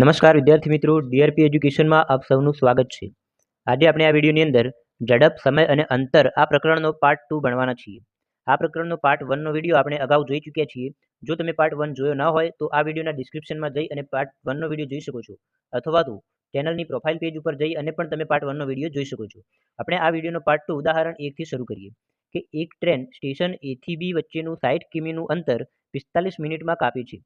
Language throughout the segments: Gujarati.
નમસ્કાર વિદ્યાર્થી મિત્રો, ડીઆરપી એજ્યુકેશનમાં આપ સૌનું સ્વાગત છે. આજે આપણે આ વિડીયોની અંદર ઝડપ, સમય અને અંતર આ પ્રકરણનો પાર્ટ ટુ ભણવાના છીએ. આ પ્રકરણનો પાર્ટ વનનો વીડિયો આપણે અગાઉ જોઈ ચૂક્યા છીએ. જો તમે પાર્ટ વન જોયો ન હોય, તો આ વિડીયોના ડિસ્ક્રિપ્શનમાં જઈ અને પાર્ટ વનનો વીડિયો જોઈ શકો છો. અથવા તો ચેનલની પ્રોફાઇલ પેજ ઉપર જઈ અને પણ તમે પાર્ટ વનનો વીડિયો જોઈ શકો છો. આપણે આ વિડીયોનો પાર્ટ ટુ ઉદાહરણ એકથી શરૂ કરીએ. કે એક ટ્રેન સ્ટેશન એથી બી વચ્ચેનું સાઠ કિમીનું અંતર પિસ્તાલીસ મિનિટમાં કાપે છે.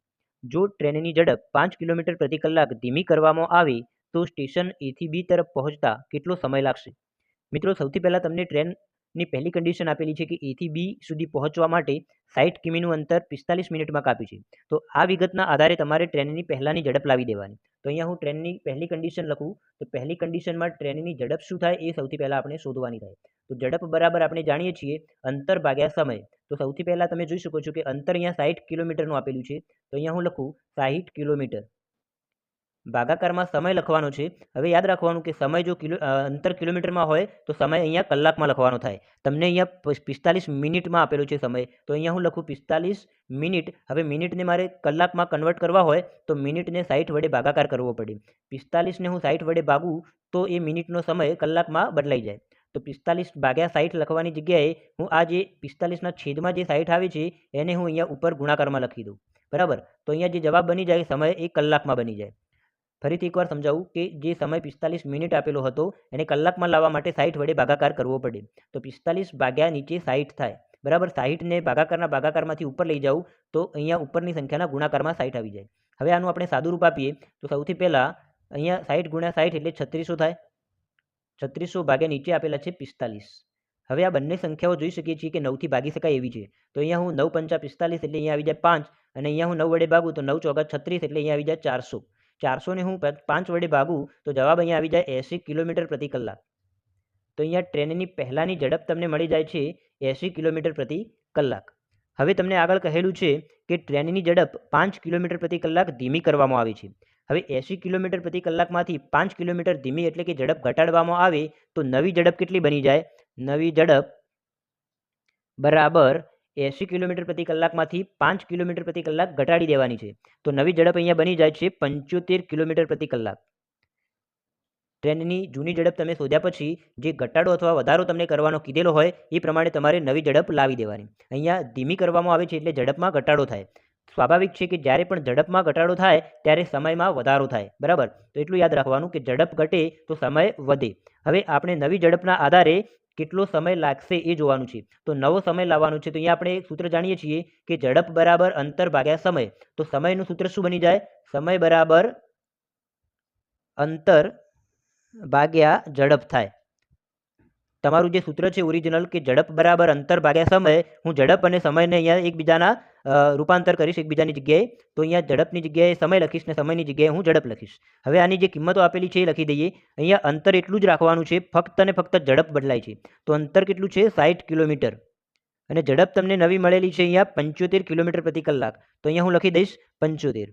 જો ટ્રેનની ઝડપ પાંચ કિલોમીટર પ્રતિ કલાક ધીમી કરવામાં આવે, તો સ્ટેશન એથી બી તરફ પહોંચતા કેટલો સમય લાગશે? મિત્રો, સૌથી પહેલાં તમને ટ્રેનની પહેલી કન્ડિશન આપેલી છે કે એથી બી સુધી પહોંચવા માટે સાઠ કિમીનું અંતર પિસ્તાલીસ મિનિટમાં કાપ્યું છે. તો આ વિગતના આધારે તમારે ટ્રેનની પહેલાંની ઝડપ લાવી દેવાની. તો અહીંયા હું ટ્રેનની પહેલી કન્ડિશન લખું. તો પહેલી કન્ડિશનમાં ટ્રેનની ઝડપ શું થાય એ સૌથી પહેલાં આપણે શોધવાની થાય. તો ઝડપ બરાબર આપણે જાણીએ છીએ અંતર ભાગ્યા સમય. તો સૌથી પહેલાં તમે જોઈ શકો છો કે અંતર અહીંયા સાઠ કિલોમીટરનું આપેલું છે. તો અહીંયા હું લખું સાહીઠ કિલોમીટર. ભાગાકારમાં સમય લખવાનો છે. હવે યાદ રાખવાનું કે સમય જો કિલો અંતર કિલોમીટરમાં હોય તો સમય અહીંયા કલાકમાં લખવાનો થાય. તમને અહીંયા પિસ્તાલીસ મિનિટમાં આપેલો છે સમય. તો અહીંયા હું લખું પિસ્તાલીસ મિનિટ. હવે મિનિટને મારે કલાકમાં કન્વર્ટ કરવા હોય તો મિનિટને સાઠ વડે ભાગાકાર કરવો પડે. પિસ્તાલીસને હું સાઠ વડે ભાગું તો એ મિનિટનો સમય કલાકમાં બદલાઈ જાય. તો પિસ્તાલીસ ભાગ્યા સાઠ લખવાની જગ્યાએ હું આ જે પિસ્તાલીસના છેદમાં જે સાઠ આવે છે, એને હું અહીંયા ઉપર ગુણાકારમાં લખી દઉં. બરાબર? તો અહીંયા જે જવાબ બની જાય સમય એ કલાકમાં બની જાય. ફરીથી એકવાર સમજાવું કે જે સમય પિસ્તાલીસ મિનિટ આપેલો હતો, એને કલાકમાં લાવવા માટે સાઠ વડે ભાગાકાર કરવો પડે. તો પિસ્તાલીસ ભાગ્યા નીચે સાઠ થાય. બરાબર? સાઠને ભાગાકારના ભાગાકારમાંથી ઉપર લઈ જાઉં, તો અહીંયા ઉપરની સંખ્યાના ગુણાકારમાં સાઠ આવી જાય. હવે આનું આપણે સાદું રૂપ આપીએ. તો સૌથી પહેલાં અહીંયા સાઠ ગુણ્યા સાઠ એટલે છત્રીસો થાય. છત્રીસો ભાગ્યા નીચે આપેલા છે પિસ્તાલીસ. હવે આ બંને સંખ્યાઓ જોઈ શકીએ છીએ કે નવથી ભાગી શકાય એવી છે. તો અહીંયા હું નવ પંચા પિસ્તાલીસ એટલે અહીંયા આવી જાય પાંચ અને અહીંયા હું નવ વડે ભાગું તો નવ ચોગા છત્રીસ એટલે અહીંયા આવી જાય ચારસો. ચારસોને હું પાંચ વડે ભાગું તો જવાબ અહીંયા આવી જાય એંસી કિલોમીટર પ્રતિ કલાક. તો અહીંયા ટ્રેનની પહેલાંની ઝડપ તમને મળી જાય છે એંસી કિલોમીટર પ્રતિ કલાક. હવે તમને આગળ કહેલું છે કે ટ્રેનની ઝડપ પાંચ કિલોમીટર પ્રતિ કલાક ધીમી કરવામાં આવે છે. હવે એંસી કિલોમીટર પ્રતિ કલાકમાંથી પાંચ કિલોમીટર ધીમી એટલે કે ઝડપ ઘટાડવામાં આવે તો નવી ઝડપ કેટલી બની જાય? નવી ઝડપ બરાબર એંસી કિલોમીટર પ્રતિ કલાકમાંથી પાંચ કિલોમીટર પ્રતિ કલાક ઘટાડી દેવાની છે. તો નવી ઝડપ અહીંયા બની જાય છે પંચોતેર કિલોમીટર પ્રતિ કલાક. ટ્રેનની જૂની ઝડપ તમે શોધ્યા પછી જે ઘટાડો અથવા વધારો તમને કરવાનો કીધેલો હોય એ પ્રમાણે તમારે નવી ઝડપ લાવી દેવાની. અહીંયા ધીમી કરવામાં આવે છે એટલે ઝડપમાં ઘટાડો થાય. સ્વાભાવિક છે કે જ્યારે પણ ઝડપમાં ઘટાડો થાય, ત્યારે સમયમાં વધારો થાય. બરાબર? તો એટલું યાદ રાખવાનું કે ઝડપ ઘટે તો સમય વધે. હવે આપણે નવી ઝડપના આધારે કેટલો સમય લાગશે એ જોવાનું છે. તો નવો સમય લાવવાનો છે તો અહીંયા આપણે એક સૂત્ર જાણીએ છીએ કે ઝડપ બરાબર અંતર ભાગ્યા સમય. તો સમયનું સૂત્ર શું બની જાય? સમય બરાબર અંતર ભાગ્યા ઝડપ થાય. તમારું જે સૂત્ર છે ઓરિજિનલ કે ઝડપ બરાબર અંતર ભાગ્યા સમય, હું ઝડપ અને સમયને અહીંયા એકબીજાના રૂપાંતર કરીશ, એકબીજાની જગ્યાએ. તો અહીંયા ઝડપની જગ્યાએ સમય લખીશ ને સમયની જગ્યાએ હું ઝડપ લખીશ. હવે આની જે કિંમતો આપેલી છે એ લખી દઈએ. અહીંયા અંતર એટલું જ રાખવાનું છે, ફક્ત અને ફક્ત ઝડપ બદલાય છે. તો અંતર કેટલું છે? સાઠ કિલોમીટર. અને ઝડપ તમને નવી મળેલી છે અહીંયા પંચોતેર કિલોમીટર પ્રતિ કલાક. તો અહીંયા હું લખી દઈશ પંચોતેર.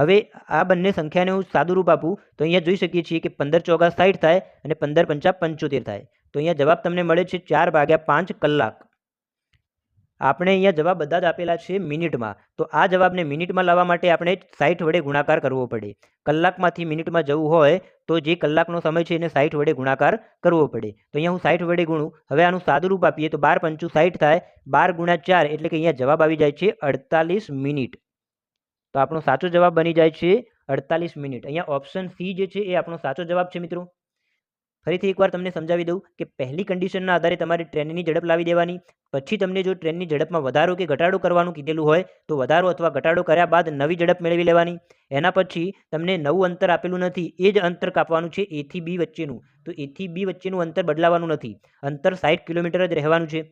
હવે આ બંને સંખ્યાને હું સાદુરૂપ આપું, તો અહીંયા જોઈ શકીએ છીએ કે પંદર ચોગા સાઠ થાય અને પંદર પંચા પંચોતેર થાય. તો અહીંયા જવાબ તમને મળે છે ચાર ભાગ્યા પાંચ કલાક. આપણે અહીંયા જવાબ બધા જ આપેલા છે મિનિટમાં. તો આ જવાબને મિનિટમાં લાવવા માટે આપણે સાઠ વડે ગુણાકાર કરવો પડે. કલાકમાંથી મિનિટમાં જવું હોય તો જે કલાકનો સમય છે એને સાઠ વડે ગુણાકાર કરવો પડે. તો અહીંયા હું સાઠ વડે ગુણું. હવે આનું સાદુરૂપ આપીએ તો બાર પંચું સાઠ થાય. બાર ગુણ્યા ચાર એટલે કે અહીંયા જવાબ આવી જાય છે અડતાલીસ મિનિટ. તો આપણો સાચો જવાબ બની જાય છે અડતાલીસ મિનિટ. અહીંયા ઓપ્શન સી જે છે એ આપણો સાચો જવાબ છે, મિત્રો. ફરીથી એકવાર તમને સમજાવી દઉં કે પહેલી કન્ડિશનના આધારે તમારે ટ્રેનની ઝડપ લાવી દેવાની. પછી તમને જો ટ્રેનની ઝડપમાં વધારો કે ઘટાડો કરવાનું કીધેલું હોય, તો વધારો અથવા ઘટાડો કર્યા બાદ નવી ઝડપ મેળવી લેવાની. એના પછી તમને નવું અંતર આપેલું નથી, એ જ અંતર કાપવાનું છે એથી બી વચ્ચેનું. તો એથી બી વચ્ચેનું અંતર બદલાવાનું નથી. અંતર સાઠ કિલોમીટર જ રહેવાનું છે.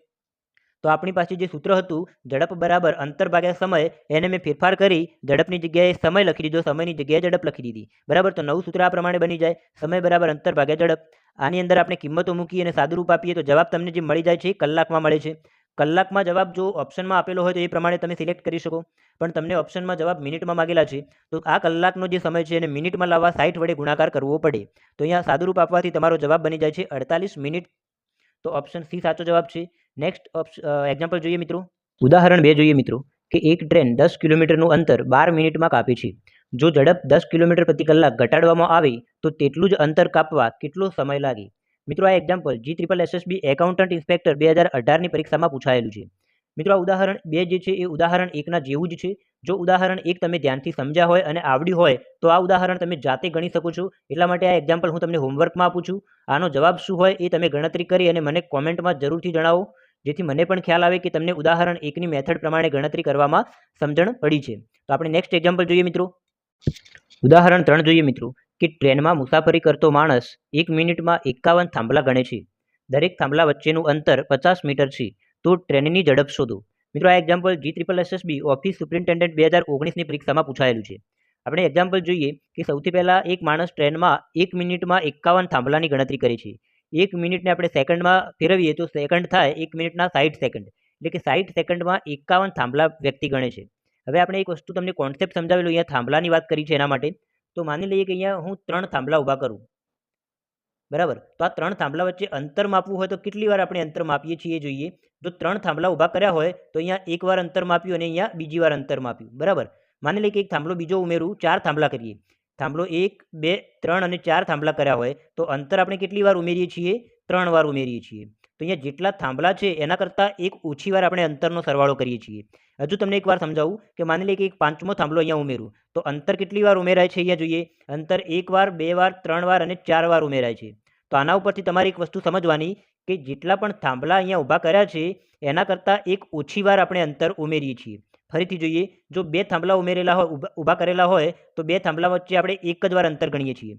તો આપણી પાસે જે સૂત્ર હતું, ઝડપ બરાબર અંતર ભાગ્યા સમય, એને મેં ફેરફાર કરી, ઝડપની જગ્યાએ સમય લખી દીધો, સમયની જગ્યાએ ઝડપ લખી દીધી. બરાબર? તો નવું સૂત્ર આ પ્રમાણે બની જાય. સમય બરાબર અંતર ભાગ્યા ઝડપ. આની અંદર આપણે કિંમતો મૂકી અને સાદું રૂપ આપીએ તો જવાબ તમને જે મળી જાય છે કલાકમાં મળે છે. કલાકમાં જવાબ જો ઓપ્શનમાં આપેલો હોય તો એ પ્રમાણે તમે સિલેક્ટ કરી શકો. પણ તમને ઓપ્શનમાં જવાબ મિનિટમાં માગેલા છે. તો આ કલાકનો જે સમય છે એને મિનિટમાં લાવવા સાઠ વડે ગુણાકાર કરવો પડે. તો અહીંયા સાદુરૂપ આપવાથી તમારો જવાબ બની જાય છે અડતાલીસ મિનિટ. તો ઓપ્શન સી સાચો જવાબ છે. નેક્સ્ટ એક્ઝામ્પલ જોઈએ મિત્રો. ઉદાહરણ બે જોઈએ મિત્રો, કે એક ટ્રેન દસ કિલોમીટરનું અંતર બાર મિનિટમાં કાપે છે. જો ઝડપ દસ કિલોમીટર પ્રતિ કલાક ઘટાડવામાં આવે, તો તેટલું જ અંતર કાપવા કેટલો સમય લાગે? મિત્રો, આ example G triple SSB accountant inspector બે હજાર અઢારની પરીક્ષામાં પૂછાયેલું છે. મિત્રો, આ ઉદાહરણ બે જે છે, એ ઉદાહરણ એકના જેવું જ છે. જો ઉદાહરણ એક તમે ધ્યાનથી સમજ્યા હોય અને આવડ્યું હોય, તો આ ઉદાહરણ તમે જાતે ગણી શકો છો. એટલા માટે આ એક્ઝામ્પલ હું તમને હોમવર્કમાં આપું છું. આનો જવાબ શું હોય એ તમે ગણતરી કરી અને મને કોમેન્ટમાં જરૂરથી જણાવો. જેથી મને પણ ખ્યાલ આવે કે તમને ઉદાહરણ એકની મેથડ પ્રમાણે ગણતરી કરવામાં સમજણ પડી છે. તો આપણે નેક્સ્ટ એક્ઝામ્પલ જોઈએ મિત્રો. ઉદાહરણ ત્રણ જોઈએ મિત્રો. કે ટ્રેનમાં મુસાફરી કરતો માણસ એક મિનિટમાં એકાવન થાંભલા ગણે છે. દરેક થાંભલા વચ્ચેનું અંતર પચાસ મીટર છે. તો ટ્રેનની ઝડપ શોધો. મિત્રો, આ example G triple SSB office superintendent બે હજાર ઓગણીસની પરીક્ષામાં પૂછાયેલું છે. આપણે એક્ઝામ્પલ જોઈએ કે સૌથી પહેલાં એક માણસ ટ્રેનમાં એક મિનિટમાં એકાવન થાંભલાની ગણતરી કરે છે. એક મિનિટને આપણે સેકન્ડમાં ફેરવીએ તો સેકન્ડ થાય એક મિનિટના સાઠ સેકન્ડ. એટલે કે સાઠ સેકન્ડમાં એકાવન થાંભલા વ્યક્તિ ગણે છે. હવે આપણે એક વસ્તુ તમને કોન્સેપ્ટ સમજાવેલું અહીંયા થાંભલાની વાત કરી છે એના માટે. તો માની લઈએ કે અહીંયા હું ત્રણ થાંભલા ઊભા કરું. બરાબર? તો આ ત્રણ થાંભલા વચ્ચે અંતર માપવું હોય તો કેટલી વાર આપણે અંતર માપીએ છીએ જોઈએ. જો ત્રણ થાંભલા ઊભા કર્યા હોય તો અહીંયા એક વાર અંતર માપ્યું અને અહીંયા બીજી વાર અંતર માપ્યું. બરાબર? માની લઈએ કે એક થાંભલો બીજો ઉમેરું, ચાર થાંભલા કરીએ. થાંભલો એક, બે, ત્રણ અને ચાર થાંભલા કર્યા હોય, તો અંતર આપણે કેટલી વાર ઉમેરીએ છીએ? ત્રણ વાર ઉમેરીએ છીએ. તો અહીંયા જેટલા થાંભલા છે, એના કરતાં એક ઓછી વાર આપણે અંતરનો સરવાળો કરીએ છીએ. હજુ તમને એકવાર સમજાવું કે માની લઈએ કે એક પાંચમો થાંભલો અહીંયા ઉમેરું, તો અંતર કેટલી વાર ઉમેરાય છે અહીંયા જોઈએ? અંતર એક વાર, બે વાર, ત્રણ વાર અને ચાર વાર ઉમેરાય છે. તો આના ઉપરથી તમારે એક વસ્તુ સમજવાની કે જેટલા પણ થાંભલા અહીંયા ઊભા કર્યા છે, એના કરતાં એક ઓછી વાર આપણે અંતર ઉમેરીએ છીએ. ફરીથી જોઈએ, જો બે થાંભલા ઉમેરેલા હોય ઊભા કરેલા હોય, તો બે થાંભલા વચ્ચે આપણે એક જ વાર અંતર ગણીએ છીએ.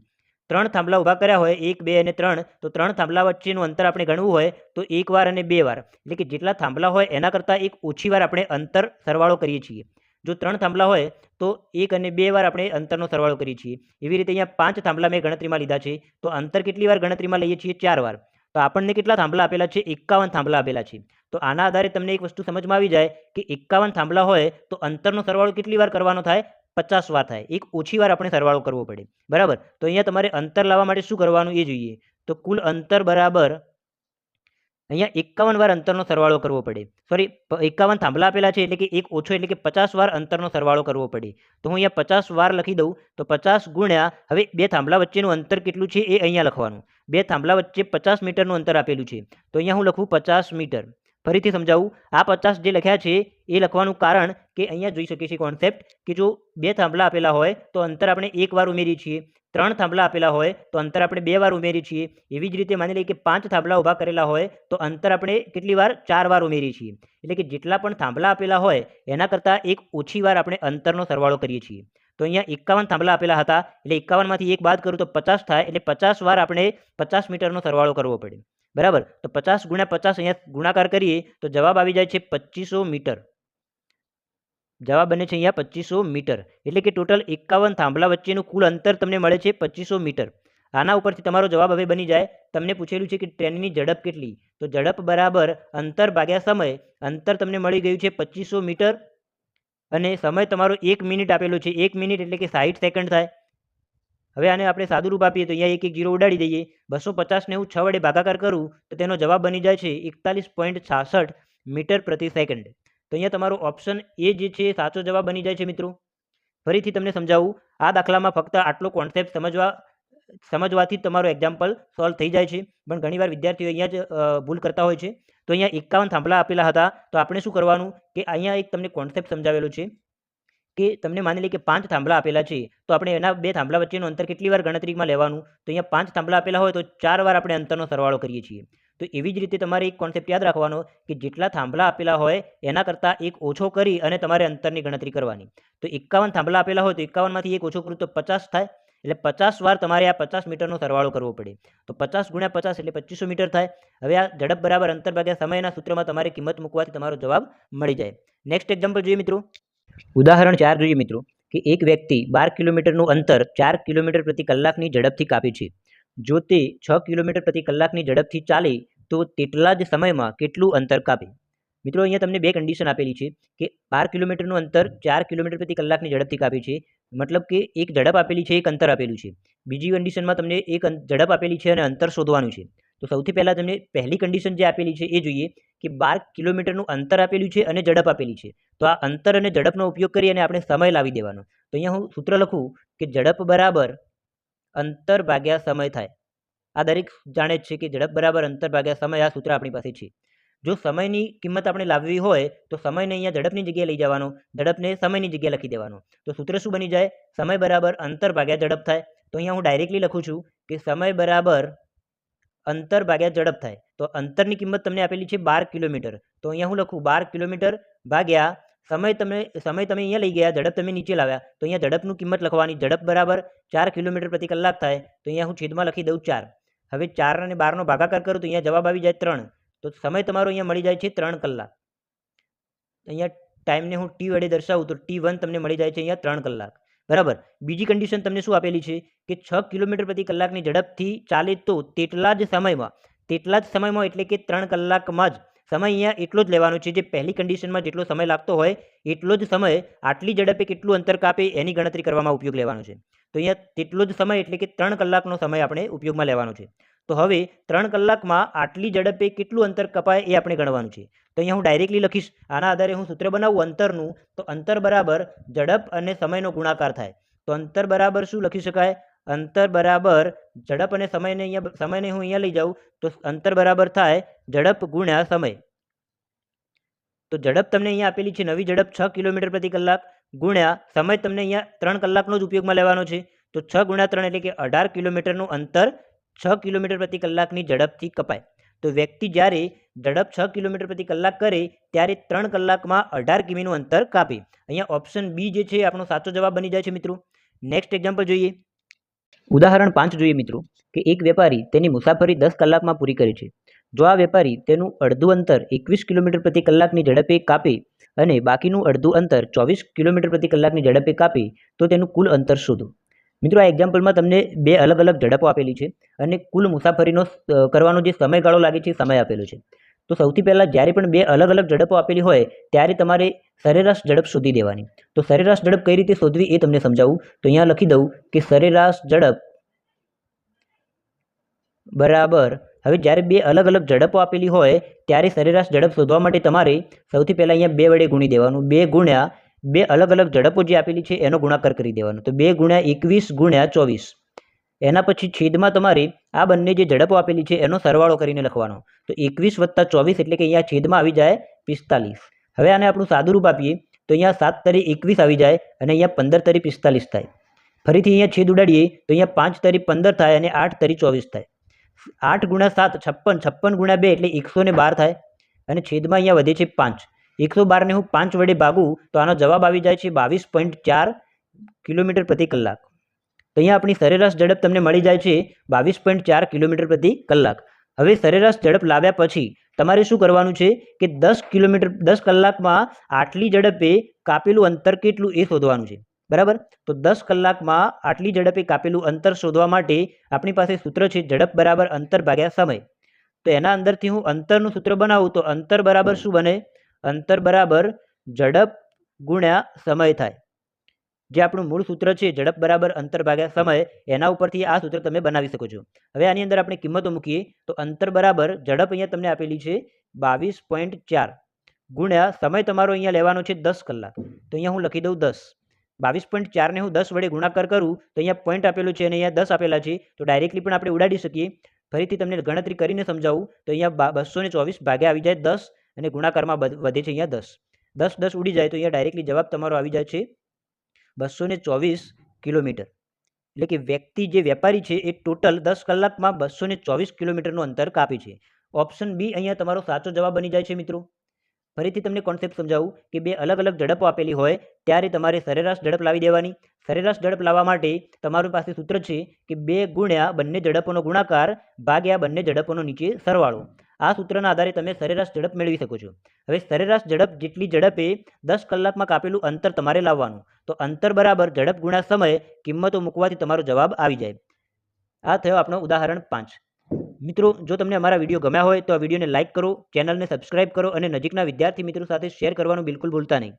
ત્રણ થાંભલા ઊભા કર્યા હોય, એક, બે અને ત્રણ, તો ત્રણ થાંભલા વચ્ચેનું અંતર આપણે ગણવું હોય, તો એક વાર અને બે વાર. એટલે કે જેટલા થાંભલા હોય, એના કરતાં એક ઓછી વાર આપણે અંતર સરવાળો કરીએ છીએ. જો ત્રણ થાંભલા હોય, તો એક અને બે વાર આપણે અંતરનો સરવાળો કરીએ છીએ. એવી રીતે અહીંયા પાંચ થાંભલા મેં ગણતરીમાં લીધા છે, તો અંતર કેટલી વાર ગણતરીમાં લઈએ છીએ? ચાર વાર. તો આપણને કેટલા થાંભલા આપેલા છે? એકાવન થાંભલા આપેલા છે. તો આના આધારે તમને એક વસ્તુ સમજમાં આવી જાય કે એકાવન થાંભલા હોય તો અંતરનો સરવાળો કેટલી વાર કરવાનો થાય? પચાસ વાર થાય. એક ઓછી વાર આપણે સરવાળો કરવો પડે. બરાબર? તો અહીંયા તમારે અંતર લાવવા માટે શું કરવાનું એ જોઈએ. તો કુલ અંતર બરાબર અહીંયા એકાવન વાર અંતરનો સરવાળો કરવો પડે. સોરી એકાવન થાંભલા આપેલા છે એટલે કે એક ઓછો એટલે કે પચાસ વાર અંતરનો સરવાળો કરવો પડે. તો હું અહીંયા પચાસ વાર લખી દઉં, તો પચાસ ગુણ્યા, હવે બે થાંભલા વચ્ચેનું અંતર કેટલું છે એ અહીંયા લખવાનું. બે થાંભલા વચ્ચે પચાસ મીટરનું અંતર આપેલું છે. તો અહીંયા હું લખું પચાસ મીટર. ફરીથી સમજાવું, આ પચાસ જે લખ્યા છે, એ લખવાનું કારણ કે અહીંયા જોઈ શકીએ છીએ કોન્સેપ્ટ કે જો બે થાંભલા આપેલા હોય, તો અંતર આપણે એક વાર ઉમેરીએ છીએ. ત્રણ થાંભલા આપેલા હોય, તો અંતર આપણે બે વાર ઉમેરીએ છીએ. એવી જ રીતે માની લઈએ કે પાંચ થાંભલા ઊભા કરેલા હોય, તો અંતર આપણે કેટલી વાર? ચાર વાર ઉમેરીએ છીએ. એટલે કે જેટલા પણ થાંભલા આપેલા હોય, એના કરતાં એક ઓછી વાર આપણે અંતરનો સરવાળો કરીએ છીએ. તો અહીંયા એકાવન થાંભલા આપેલા હતા. એટલે એકાવનમાંથી એક બાદ કરું તો પચાસ થાય. એટલે પચાસ વાર આપણે પચાસ મીટરનો સરવાળો કરવો પડે. બરાબર? તો પચાસ ગુણ્યા પચાસ અહીંયા ગુણાકાર કરીએ તો જવાબ આવી જાય છે પચીસો મીટર. જવાબ બને છે અહીંયા પચીસો મીટર. એટલે કે ટોટલ એકાવન થાંભલા વચ્ચેનું કુલ અંતર તમને મળે છે પચીસો મીટર. આના ઉપરથી તમારો જવાબ હવે બની જાય. તમને પૂછેલું છે કે ટ્રેનની ઝડપ કેટલી? તો ઝડપ બરાબર અંતર ભાગ્યા સમય અંતર તમને મળી ગયું છે પચીસો મીટર. અને સમય તમારો એક મિનિટ આપેલો છે. એક મિનિટ એટલે કે સાઠ સેકન્ડ થાય. હવે આને આપણે સાદું રૂપ આપીએ તો અહીંયા એક એક જીરો ઉડાડી દઈએ. બસો પચાસને હું છ વડે ભાગાકાર કરું તો તેનો જવાબ બની જાય છે એકતાલીસ પોઈન્ટ છાસઠ મીટર પ્રતિ સેકન્ડ તો અહીંયા તમારો ઓપ્શન એ જે છે સાચો જવાબ બની જાય છે મિત્રો. ફરીથી તમને સમજાવું. આ દાખલામાં ફક્ત આટલો કોન્સેપ્ટ સમજવા, સમજવાથી તમારો એક્ઝામ્પલ સોલ્વ થઈ જાય છે. પણ ઘણીવાર વિદ્યાર્થીઓ અહીંયા જ ભૂલ કરતા હોય છે. તો અહીંયા એકાવન થાંભલા આપેલા હતા. તો આપણે શું કરવાનું? કે અહીંયા એક તમને કોન્સેપ્ટ સમજાવેલો છે કે તમને માની લઈએ કે પાંચ થાંભલા આપેલા છે, તો આપણે એના બે થાંભલા વચ્ચેનું અંતર કેટલી વાર ગણતરીમાં લેવાનું? તો અહીંયા પાંચ થાંભલા આપેલા હોય તો ચાર વાર આપણે અંતરનો સરવાળો કરીએ છીએ. તો એવી જ રીતે તમારે એક કોન્સેપ્ટ યાદ રાખવાનો કે જેટલા થાંભલા આપેલા હોય એના કરતાં એક ઓછો કરી અને તમારે અંતરની ગણતરી કરવાની. તો એકાવન થાંભલા આપેલા હોય તો એકાવનમાંથી એક ઓછો કરું તો પચાસ થાય? એટલે પચાસ વાર તમારે આ પચાસ મીટરનો સરવાળો કરવો પડે. તો પચાસ ગુણ્યા પચાસ એટલે પચીસો મીટર થાય. હવે આ ઝડપ બરાબર અંતર ભાગ્યા સમયના સૂત્રમાં તમારે કિંમત મૂકવાથી તમારો જવાબ મળી જાય. નેક્સ્ટ એક્ઝામ્પલ જોઈએ મિત્રો. ઉદાહરણ ચાર જોઈએ મિત્રો, કે એક વ્યક્તિ બાર કિલોમીટરનું અંતર ચાર કિલોમીટર પ્રતિ કલાકની ઝડપથી કાપે છે. જો તે છ કિલોમીટર પ્રતિ કલાકની ઝડપથી ચાલે, તો તેટલા જ સમયમાં કેટલું અંતર કાપે? મિત્રો, અહીંયા તમને બે કન્ડિશન આપેલી છે, કે બાર કિલોમીટરનું અંતર ચાર કિલોમીટર પ્રતિ કલાકની ઝડપથી કાપે છે મતલબ કે એક ઝડપ આપેલી છે, એક અંતર આપેલું છે. બીજી કન્ડિશનમાં તમને એક ઝડપ આપેલી છે અને અંતર શોધવાનું છે. તો સૌથી પહેલાં તમને પહેલી કન્ડિશન જે આપેલી છે એ જોઈએ કે બાર કિલોમીટરનું અંતર આપેલું છે અને ઝડપ આપેલી છે. તો આ અંતર અને ઝડપનો ઉપયોગ કરી અને આપણે સમય લાવી દેવાનો. તો અહીંયા હું સૂત્ર લખું કે ઝડપ બરાબર અંતર ભાગ્યા સમય થાય. આ દરેક જાણે જ છે કે ઝડપ બરાબર અંતર ભાગ્યા સમય આ સૂત્ર આપણી પાસે છે. જો સમયની કિંમત આપણે લાવવી હોય, તો સમયને અહીંયા ઝડપની જગ્યાએ લઈ જવાનો, ઝડપને સમયની જગ્યાએ લખી દેવાનો. તો સૂત્ર શું બની જાય? સમય બરાબર અંતર ભાગ્યા ઝડપ થાય. તો અહીંયા હું ડાયરેક્ટલી લખું છું કે સમય બરાબર અંતર ભાગ્યા ઝડપ થાય. તો અંતરની કિંમત તમને આપેલી છે બાર કિલોમીટર. તો અહીંયા હું લખું બાર કિલોમીટર ભાગ્યા સમય તમે સમય તમે અહીંયા લઈ ગયા, ઝડપ તમે નીચે લાવ્યા. તો અહીંયા ઝડપનું કિંમત લખવાની, ઝડપ બરાબર ચાર કિલોમીટર પ્રતિ કલાક થાય. તો અહીંયા હું છેદમાં લખી દઉં ચાર. હવે ચાર અને બારનો ભાગાકાર કરું તો અહીંયા જવાબ આવી જાય ત્રણ. તો સમય તમારો અહીંયા મળી જાય છે ત્રણ કલાક. અહીંયા ટાઈમને હું ટી વડે દર્શાવું તો ટી વન તમને મળી જાય છે અહીંયા ત્રણ કલાક. બરાબર? બીજી કન્ડિશન તમને શું આપેલી છે? કે છ કિલોમીટર પ્રતિ કલાકની ઝડપથી ચાલે તો તેટલા જ સમયમાં, તેટલા જ સમયમાં એટલે કે ત્રણ કલાકમાં જ સમય અહીંયા એટલો જ લેવાનો છે જે પહેલી કન્ડિશનમાં જેટલો સમય લાગતો હોય, એટલો જ સમય આટલી ઝડપે કેટલું અંતર કાપે એની ગણતરી કરવામાં ઉપયોગ લેવાનો છે. તો અહીંયા તેટલો જ સમય એટલે કે ત્રણ કલાકનો સમય આપણે ઉપયોગમાં લેવાનો છે. તો હવે ત્રણ કલાકમાં આટલી ઝડપે કેટલું અંતર કપાય એ આપણે ગણવાનું છે. તો અહીંયા હું ડાયરેક્ટલી લખીશ. આના આધારે હું સૂત્ર બનાવું અંતરનું. તો અંતર બરાબર ઝડપ અને સમયનો ગુણાકાર થાય. તો અંતર બરાબર શું લખી શકાય? અંતર બરાબર ઝડપ અને સમયને અહીંયા સમયને હું અહીંયા લઈ જાઉં. તો અંતર બરાબર થાય ઝડપ ગુણ્યા સમય. તો ઝડપ તમને અહીંયા આપેલી છે નવી ઝડપ છ કિલોમીટર પ્રતિ કલાક ગુણ્યા સમય તમને અહીંયા ત્રણ કલાકનો જ ઉપયોગમાં લેવાનો છે. તો છ ગુણ્યા ત્રણ એટલે કે અઢાર કિલોમીટરનું અંતર છ કિલોમીટર પ્રતિ કલાકની ઝડપથી કપાય. તો વ્યક્તિ જ્યારે ઝડપ છ કિલોમીટર પ્રતિ કલાક કરે, ત્યારે ત્રણ કલાકમાં અઢાર કિમીનું અંતર કાપે. અહીંયા ઓપ્શન બી જે છે, આપણો સાચો જવાબ બની જાય છે મિત્રો. નેક્સ્ટ એક્ઝામ્પલ જોઈએ. ઉદાહરણ પાંચ જોઈએ મિત્રો, કે એક વેપારી તેની મુસાફરી દસ કલાકમાં પૂરી કરે છે. જો આ વેપારી તેનું અડધું અંતર એકવીસ કિલોમીટર પ્રતિ કલાકની ઝડપે કાપે અને બાકીનું અડધું અંતર ચોવીસ કિલોમીટર પ્રતિ કલાકની ઝડપે કાપે, તો તેનું કુલ અંતર શોધો. મિત્રો, આ એક્ઝામ્પલમાં તમને બે અલગ અલગ ઝડપો આપેલી છે અને કુલ મુસાફરીનો કરવાનો જે સમયગાળો લાગે છે સમય આપેલો છે. તો સૌથી પહેલાં જ્યારે પણ બે અલગ અલગ ઝડપો આપેલી હોય, ત્યારે તમારે સરેરાશ ઝડપ શોધી દેવાની. તો સરેરાશ ઝડપ કઈ રીતે શોધવી એ તમને સમજાવું. તો અહીંયા લખી દઉં કે સરેરાશ ઝડપ બરાબર, હવે જ્યારે બે અલગ અલગ ઝડપો આપેલી હોય, ત્યારે સરેરાશ ઝડપ શોધવા માટે તમારે સૌથી પહેલાં અહીંયા બે વડે ગુણી દેવાનું. બે ગુણ્યા બે અલગ અલગ ઝડપો જે આપેલી છે, એનો ગુણાકાર કરી દેવાનો. તો બે ગુણ્યા એકવીસ ગુણ્યા ચોવીસ. એના પછી છેદમાં તમારે આ બંને જે ઝડપો આપેલી છે, એનો સરવાળો કરીને લખવાનો. તો એકવીસ વત્તા ચોવીસ એટલે કે અહીંયા છેદમાં આવી જાય પિસ્તાલીસ. હવે આને આપણું સાદું રૂપ આપીએ, તો અહીંયા સાત તરી એકવીસ આવી જાય અને અહીંયા પંદર તરી પિસ્તાલીસ થાય. ફરીથી અહીંયા છેદ ઉડાડીએ, તો અહીંયા પાંચ તરી પંદર થાય અને આઠ તરી ચોવીસ થાય. આઠ ગુણ્યા સાત, છપ્પન છપ્પન ગુણ્યા બે એટલે એકસો બાર થાય અને છેદમાં અહીંયા વધે છે પાંચ. એકસો બારને હું પાંચ વડે ભાગું, તો આનો જવાબ આવી જાય છે બાવીસ પોઈન્ટ ચાર કિલોમીટર પ્રતિ કલાક. તો અહીંયા આપણી સરેરાશ ઝડપ તમને મળી જાય છે બાવીસ પોઈન્ટ ચાર કિલોમીટર પ્રતિ કલાક. હવે સરેરાશ ઝડપ લાવ્યા પછી તમારે શું કરવાનું છે કે દસ કિલોમીટર, દસ કલાકમાં આટલી ઝડપે કાપેલું અંતર કેટલું એ શોધવાનું છે. બરાબર? તો દસ કલાકમાં આટલી ઝડપે કાપેલું અંતર શોધવા માટે આપણી પાસે સૂત્ર છે ઝડપ બરાબર અંતર ભાગ્યા સમય. તો એના અંદરથી હું અંતરનું સૂત્ર બનાવું તો અંતર બરાબર શું બને? અંતર બરાબર ઝડપ ગુણ્યા સમય થાય. જે આપણું મૂળ સૂત્ર છે, ઝડપ બરાબર અંતર ભાગ્યા સમય, એના ઉપરથી આ સૂત્ર તમે બનાવી શકો છો. હવે આની અંદર આપણે કિંમતો મૂકીએ. તો અંતર બરાબર ઝડપ અહીંયા તમને આપેલી છે બાવીસ પોઈન્ટ ચાર ગુણ્યા સમય તમારો અહીંયા લેવાનો છે દસ કલાક. તો અહીંયા હું લખી દઉં દસ. બાવીસ પોઈન્ટ ચારને હું દસ વડે ગુણાકાર કરું, તો અહીંયા પોઈન્ટ આપેલું છે અને અહીંયા દસ આપેલા છે. તો ડાયરેક્ટલી પણ આપણે ઉડાડી શકીએ. ફરીથી તમને ગણતરી કરીને સમજાવું. તો અહીંયા બસો ને ચોવીસ ભાગ્યા આવી જાય દસ. અને ગુણાકારમાં વધે છે અહીંયા દસ. દસ દસ ઉડી જાય તો અહીંયા ડાયરેક્ટલી જવાબ તમારો આવી જાય છે બસો ચોવીસ કિલોમીટર. એટલે કે વ્યક્તિ જે વેપારી છે એ ટોટલ દસ કલાકમાં બસો ચોવીસ કિલોમીટરનું અંતર કાપી છે. ઓપ્શન બી અહીંયા તમારો સાચો જવાબ બની જાય છે મિત્રો. ફરીથી તમને કોન્સેપ્ટ સમજાવું કે બે અલગ અલગ ઝડપો આપેલી હોય ત્યારે તમારે સરેરાશ ઝડપ લાવી દેવાની. સરેરાશ ઝડપ લાવવા માટે તમારી પાસે સૂત્ર છે કે બે ગુણ્યા બંને ઝડપોનો ગુણાકાર ભાગ્યા બંને ઝડપોનો નીચે સરવાળો. આ સૂત્રના આધારે તમે સરેરાશ ઝડપ મેળવી શકો છો. હવે સરેરાશ ઝડપ જેટલી ઝડપે દસ કલાકમાં કાપેલું અંતર તમારે લાવવાનું. તો અંતર બરાબર ઝડપ ગુણા સમય કિંમતો મૂકવાથી તમારો જવાબ આવી જાય. આ થયો આપણો ઉદાહરણ પાંચ. મિત્રો, જો તમને અમારા વીડિયો ગમ્યા હોય તો આ વિડીયોને લાઇક કરો, ચેનલને સબસ્ક્રાઇબ કરો અને નજીકના વિદ્યાર્થી મિત્રો સાથે શેર કરવાનું બિલકુલ ભૂલતા નહીં.